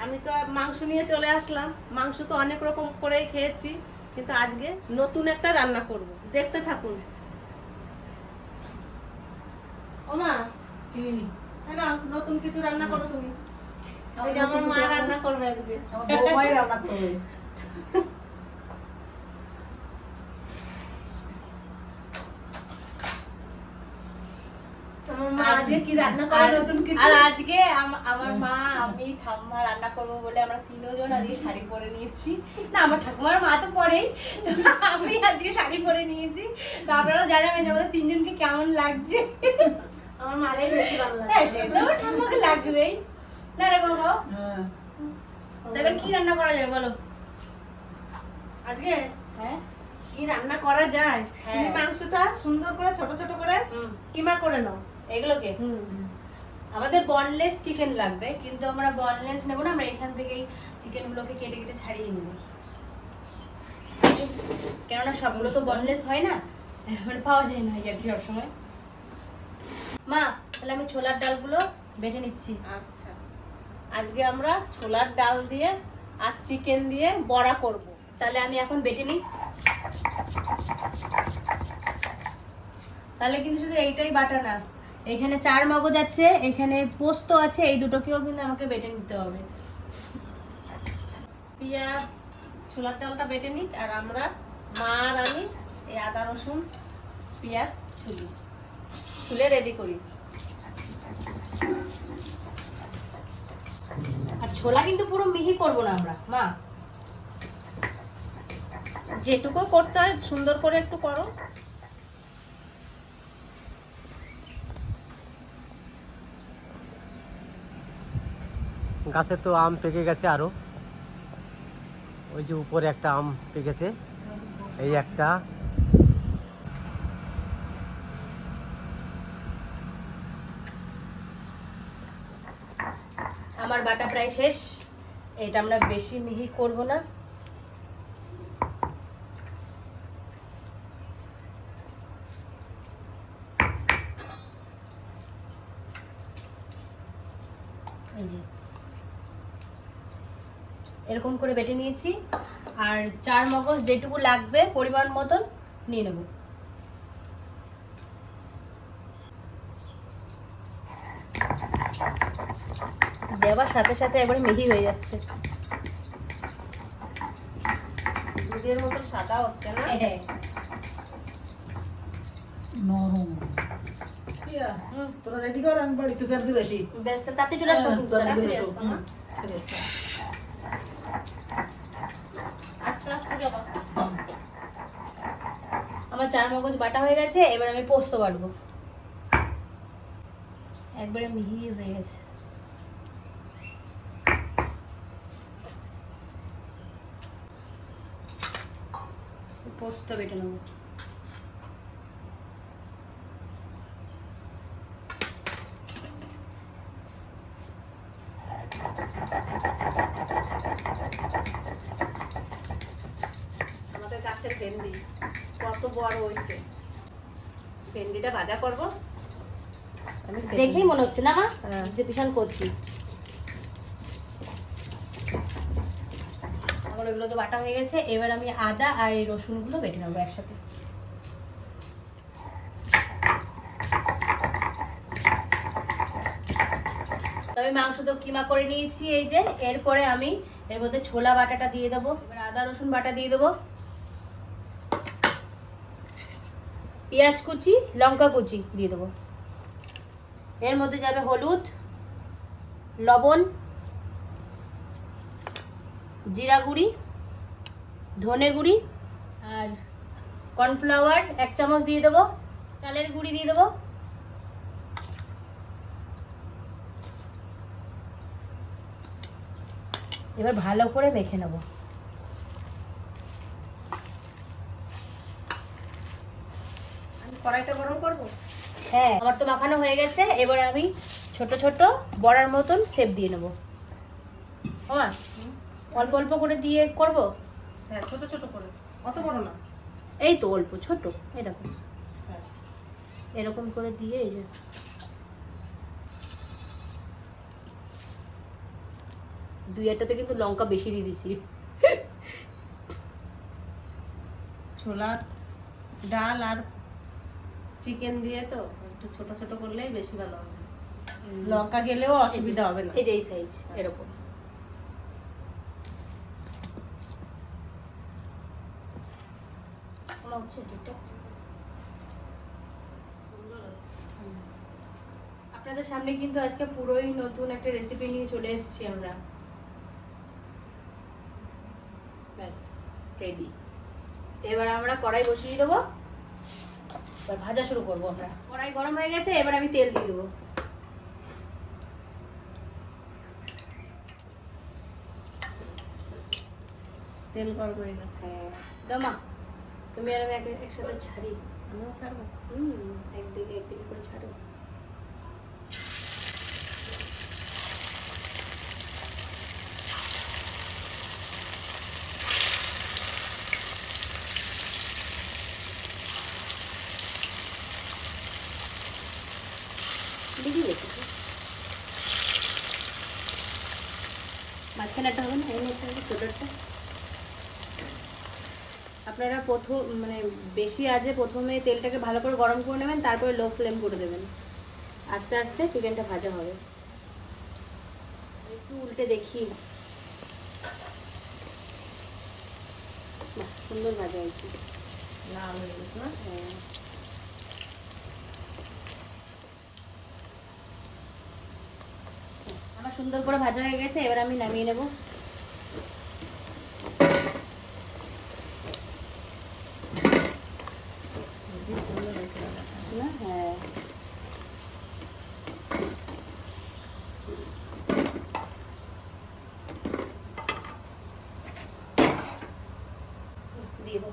আমি তো মাংস নিয়ে চলে আসলাম। মাংস তো অনেক রকম করেই খেয়েছি কিন্তু আজকে নতুন একটা রান্না করব। দেখতে থাকুন। ওমা কি? এই নতুন কিছু রান্না করো তুমি। আমার মা রান্না- রান্না করবে আজকে। আমার বৌমাই রান্না করবে আমার মা আজকে কি রান্না করে নতুন কিছু? আর আজকে আমার মা আমি ঠাম্মা রান্না করব বলে আমরা তিনজন আজকে শাড়ি পরে নিয়েছি। না আমার ঠাকুমার মা তো পরেই। আমি আজকে শাড়ি পরে নিয়েছি। তো আপনারাও জানাবেন আমাদের তিনজনকে কেমন লাগছে। আমার মারাই বেশি ভালো লাগে হ্যাঁ সে তো ঠাম্মাকে লাগবেই। না রে বাবা। হ্যাঁ। এবার কি রান্না করা যাবে বলো? আজকে? হ্যাঁ? কি রান্না করা যায়? হ্যাঁ। তুমি মাংসটা সুন্দর করে ছোট ছোট করে কিমা করে নাও। এগুলোকে আমাদের বনলেস চিকেন লাগবে কিন্তু আমরা বনলেস নেব না আমরা এখান থেকেই চিকেনগুলোকে কেটে কেটে ছাড়িয়ে নেব। কেননা সবগুলো তো বনলেস হয় না। মানে পাওয়া যায় না আর কি সবসময়। মা তাহলে আমি ছোলার ডালগুলো বেটে নিচ্ছি। আচ্ছা। আজকে আমরা ছোলার ডাল দিয়ে আর চিকেন দিয়ে বড়া করব। তাহলে আমি এখন বেটে নিই। তাহলে কিন্তু শুধু এইটাই বাটা না। এখানে চার মগজ আছে, এখানে পোস্ত আছে, এই দুটোকেও কিন্তু আমাকে বেটে নিতে হবে। পেঁয়াজ ছোলার ডালটা বেটে নিক, আর আমরা মা আর আমি এই আদা, রসুন, পেঁয়াজ ছুলি ছুলে রেডি করি। আর ছোলা কিন্তু পুরো মিহি করব না আমরা, মা। যেটুকু করতে হয় সুন্দর করে একটু করো। গাছে তো আম পেকে গেছে আরও। ওই যে উপরে একটা আম পেকেছে এই একটা। আমার বাটা প্রায় শেষ। এটা আমরা বেশি মিহি করব না এই যে এরকম করে বেটে নিয়েছি। আর চার মগজ যেটুকু লাগবে পরিমাণ মতন নিয়ে নেব। দেওয়ার সাথে সাথে একবারে মিহি হয়ে যাচ্ছে। দুধের মতো সাদা হচ্ছে না? হ্যাঁ নরম। হুম, তোরা রেডি কর আমি বাড়িতে সার্ভিস আসি। বেশ তো তাতে চলে আসব হ্যাঁ, কিন্তু, service তাড়াতাড়ি আসো, আসব, হুম, হ্যাঁ। ঠিক আছে। আস্তে আস্তে যাব হুম। আমার চার মগজ বাটা হয়ে গেছে, এবার আমি পোস্ত বাটবো। একবারে মিহি হয়ে গেছে। পোস্ত বেটে নেব আমাদের গাছের ভেন্ডি কত বড় হয়েছে। ভেন্ডিটা ভাজা করব। আমি দেখেই মনে হচ্ছে না মা? হ্যাঁ। যে বিশাল করছি আমার ওগুলো তো বাটা হয়ে গেছে। এবার আমি আদা আর এই রসুনগুলো বেটে নেব একসাথে। তবে মাংস তো কিমা করে নিয়েছি এই যে। এরপরে আমি এর মধ্যে ছোলা বাটাটা দিয়ে দেবো। এবার আদা রসুন বাটা দিয়ে দেবো। পেঁয়াজ কুচি, লঙ্কা কুচি দিয়ে দেবো। এর মধ্যে যাবে হলুদ, লবণ, জিরা গুঁড়ি, ধনে গুঁড়ি আর কর্নফ্লাওয়ার এক চামচ দিয়ে দেবো, চালের গুঁড়ি দিয়ে দেবো। এবার ভালো করে মেখে নেব। কড়াইটা গরম করব? হ্যাঁ। আমার তো মাখানো হয়ে গেছে এবার আমি ছোট ছোট বড়ার মতন শেপ দিয়ে নেব। ওমা অল্প অল্প করে দিয়ে করব? হ্যাঁ ছোট ছোট করে। অত বড় না। এই তো অল্প ছোট। এই দেখো। হ্যাঁ। এরকম করে দিয়ে এই যে। দুই একটাতে কিন্তু লঙ্কা বেশি দিয়ে দিছি। ছোলা ডাল আর চিকেন দিয়ে তো একটু ছোট ছোট করলেই বেশি ভালো হবে। লঙ্কা গেলেও অসুবিধা হবে না। এই যে এই সাইজ এরকম। আমার হচ্ছে আপনাদের সামনে কিন্তু আজকে পুরোই নতুন একটা রেসিপি নিয়ে চলে এসেছি আমরা। ব্যাস রেডি এবার আমরা কড়াই বসিয়ে দেবো। এবার ভাজা শুরু করব আমরা। কড়াই গরম হয়ে গেছে এবার আমি তেল দিয়ে দেবো। তেল গরম হয়ে গেছে। দমা তুমি আর আমি এক- একসাথে ছাড়ি। আমিও ছাড়বো। হুম একদিকে একদিকে করে ছাড়ো দিদি দেখেছি একটা হবে না? ছোটোটা আপনারা প্রথম মানে বেশি আজে প্রথমে তেলটাকে ভালো করে গরম করে নেবেন তারপরে লো ফ্লেম করে দেবেন। আস্তে আস্তে চিকেনটা ভাজা হবে। একটু উল্টে দেখি সুন্দর ভাজা হয়েছে। হয়ে না। হ্যাঁ। আমার সুন্দর করে ভাজা হয়ে গেছে এবার আমি নামিয়ে নেব খুবই সুন্দর হয়েছে রান্নাটা। না হ্যাঁ দিয়ে দাও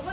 ওদি এই বাবা কি করো আর টমি জ্যাক নিয়ে এসে নাকি হাই বল শুনি এই যে বর্ষা ওই অবশ্যই বসো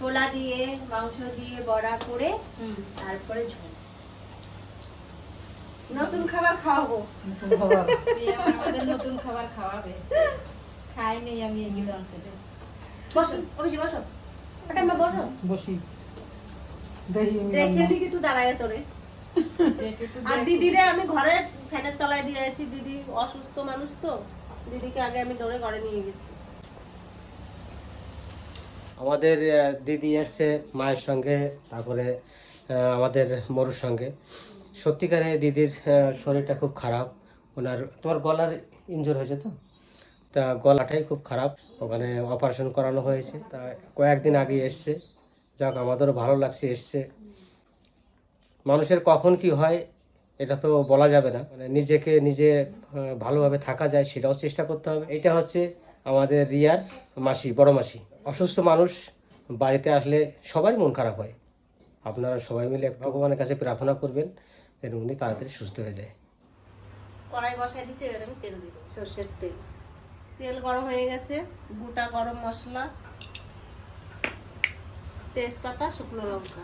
ছোলা দিয়ে মাংস দিয়ে বড়া করে তারপরে ঝোল। নতুন খাবার খাওয়াবো। আমাদের নতুন খাবার খাওয়াবে। খাইনি আমি এগুলো আনতে বসো অবশ্যই বসো। ওটা আমরা বসো। বসি। দেখে। নি একটু দাঁড়ায় তোরে। আর দিদিরে আমি ঘরে ফ্যানের তলায় দিয়ে আছি। দিদি অসুস্থ মানুষ তো। দিদিকে আগে আমি দৌড়ে ঘরে নিয়ে গেছি। আমাদের দিদি এসছে মায়ের সঙ্গে, তারপরে আমাদের মরুর সঙ্গে। সত্যিকারে দিদির শরীরটা খুব খারাপ। ওনার, তোমার গলার ইনজোর হয়েছে তো? তা গলাটাই খুব খারাপ। ওখানে অপারেশন করানো হয়েছে। তা কয়েকদিন আগে এসছে। যাক, আমাদেরও ভালো লাগছে, এসছে। মানুষের কখন কি হয়, এটা তো বলা যাবে না। মানে নিজেকে নিজে ভালোভাবে থাকা যায়, সেটাও চেষ্টা করতে হবে। এটা হচ্ছে আমাদের রিয়ার মাসি, বড় মাসি। অসুস্থ মানুষ বাড়িতে আসলে সবারই মন খারাপ হয়। আপনারা সবাই মিলে একটু ভগবানের কাছে প্রার্থনা করবেন যেন উনি তাড়াতাড়ি সুস্থ হয়ে যায়। কড়াই বসাই দিচ্ছি এবার আমি তেল দিব। সর্ষের তেল। তেল গরম হয়ে গেছে গোটা গরম মশলা তেজপাতা শুকনো লঙ্কা।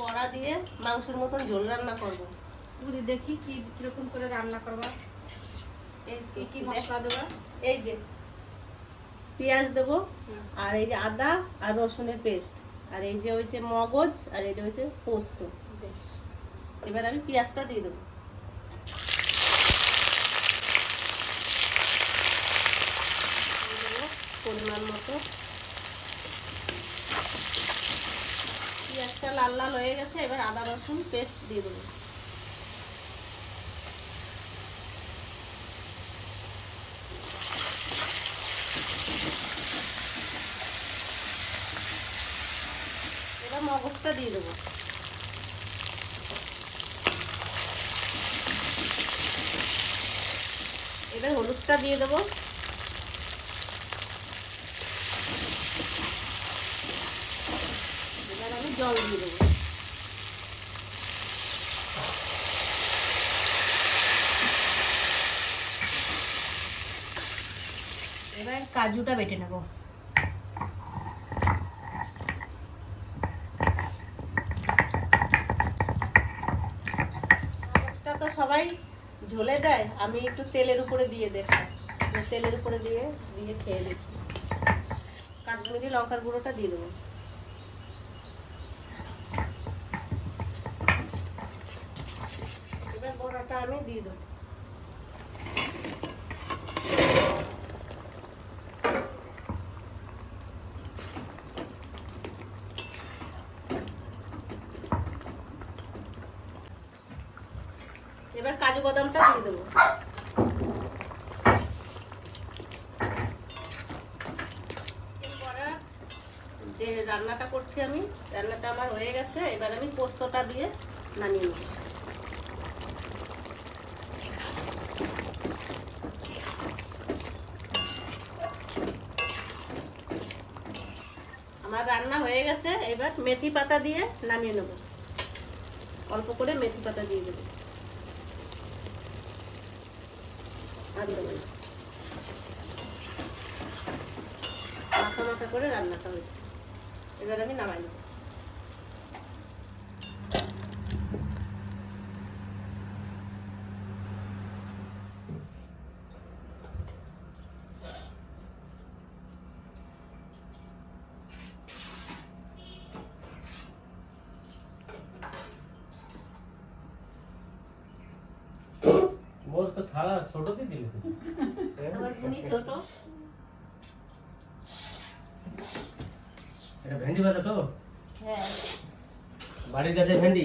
বড়া দিয়ে মাংসের মতন ঝোল রান্না করব। দেখি কি কীরকম করে রান্না করবা। কি কি মশলা দেবা? এই যে পেঁয়াজ দেবো আর এই যে আদা আর রসুনের পেস্ট। আর এই যে হয়েছে মগজ আর এই যে হয়েছে পোস্ত। এবার আমি পেঁয়াজটা দিয়ে দেবো দিয়ে দেবো। পরিমাণ মতো। পেঁয়াজটা লাল লাল হয়ে গেছে এবার আদা রসুন পেস্ট দিয়ে দেবো। মগজটা দিয়ে দেবো। এবার হলুদটা দিয়ে দেবো। এবার আমি জল দিয়ে দেবো। এবার কাজুটা বেটে নেব। সবাই ঝোলে দেয়, আমি একটু তেলের উপরে দিয়ে দেখি তেলের উপরে দিয়ে দিয়ে খেয়ে দেখি। কাশ্মীরি লঙ্কার গুঁড়োটা দিয়ে দেবো। এবার বড়াটা আমি দিয়ে দেবো। এবার কাজু বাদামটা দিয়ে দেবো। যে রান্নাটা করছি আমি, রান্নাটা আমার হয়ে গেছে, এবার আমি পোস্তটা দিয়ে নামিয়ে নেব। আমার রান্না হয়ে গেছে, এবার মেথি পাতা দিয়ে নামিয়ে নেব। অল্প করে মেথি পাতা দিয়ে দেবো। মাখা মাখা করে রান্নাটা হয়েছে। এবার আমি নামাই নেব মোর তো থালা ছোট দিয়ে দিলে আমার বুনি ছোট। এটা ভেন্ডি ভাজা তো? হ্যাঁ। বাড়ির কাছে ভেন্ডি?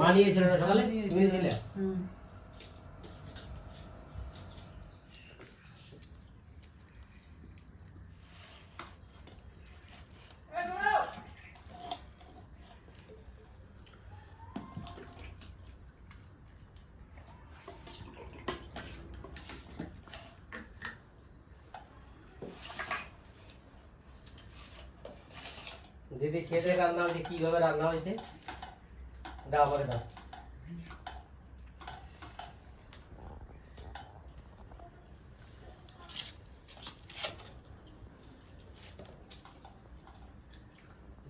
মা নিয়েছিল সকালে? নিয়েছিল। হুম। দিদি খেতে রান্না হয়েছে কীভাবে রান্না হয়েছে? দাও আমাকে দাও।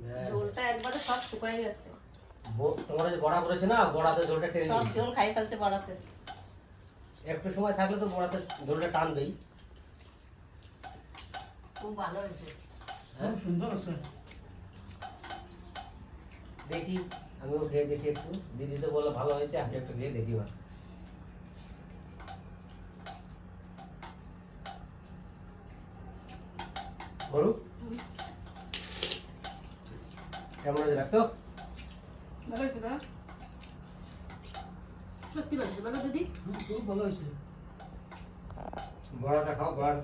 হ্যাঁ। ঝোলটা একবারে সব শুকাই গেছে। ব- তোমরা যে বড়া করেছে না? বড়াতে ঝোলটা টেনে সব ঝোল খাই ফেলছে বড়াতে। একটু সময় থাকলে তো বড়াতে ঝোলটা টানবেই। খুব ভালো হয়েছে। খুব সুন্দর দেখি আমিও খেয়ে দেখি একটু। দিদি তো বলল ভালো হয়েছে আমি একটু খেয়ে দেখি গরু কেমন হয়েছে রাখতো ভালো হয়েছে সত্যি বলছো বলো দিদি? খুব ভালো হয়েছে। বড়াটা খাও বড়াটা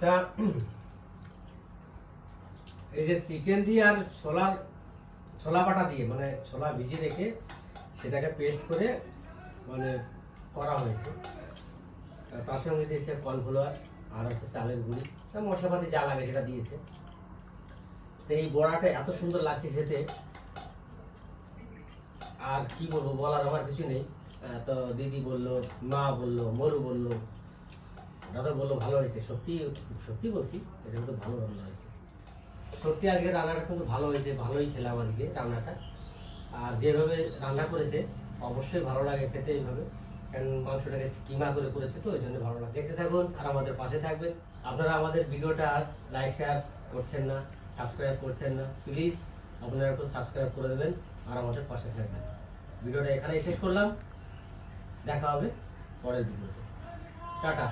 তা এই যে চিকেন দিয়ে আর ছোলার ছোলা বাটা দিয়ে মানে ছোলা ভিজিয়ে রেখে সেটাকে পেস্ট করে মানে করা হয়েছে। তার সঙ্গে দিয়েছে কর্নফ্লাওয়ার, আর হচ্ছে চালের গুঁড়ি, আর মশলাপাতি যা লাগে সেটা দিয়েছে। তো এই বড়াটা এত সুন্দর লাগছে খেতে। আর কি বলব, বলার আমার কিছু নেই। তো দিদি বলল, মা বলল, মরু বলল, দাদা বলল, ভালো হয়েছে। সত্যি সত্যি বলছি এটা কিন্তু ভালো রান্না হয়েছে। সত্যি আজকে রান্নাটা কিন্তু ভালো হয়েছে, ভালোই খেলাম আজকে রান্নাটা। আর যেভাবে রান্না করেছে, অবশ্যই ভালো লাগে খেতে এইভাবে। কারণ মাংসটাকে কিমা করে করেছে তো ওই জন্য ভালো লাগে। দেখতে থাকুন আর আমাদের পাশে থাকবেন। আপনারা আমাদের ভিডিওটা লাইক, শেয়ার করছেন না, সাবস্ক্রাইব করছেন না, প্লিজ আপনারা একটু সাবস্ক্রাইব করে দেবেন আর আমাদের পাশে থাকবেন। ভিডিওটা এখানেই শেষ করলাম। দেখা হবে পরের ভিডিওতে। টাটা।